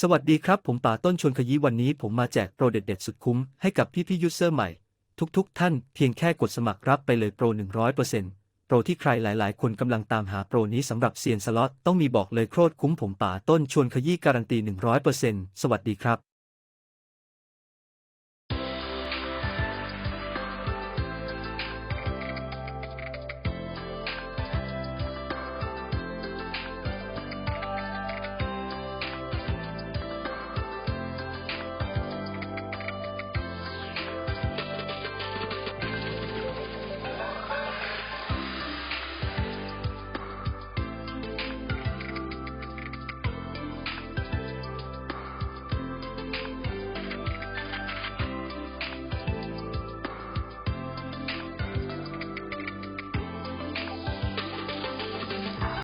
สวัสดีครับ ผมป่าต้นชวนขยี้วันนี้ผมมาแจกโปรเด็ดๆสุดคุ้ม ให้กับพี่พี่ยูเซอร์ใหม่ ทุกๆท่านเพียงแค่กดสมัครรับไปเลยโปร 100%โปรที่ใครหลายๆ คนกำลังตามหาโปรนี้สำหรับเซียนสล็อตต้องมีบอกเลยโคตรคุ้มผมป่าต้นชวนขยี้การันตี 100%สวัสดีครับ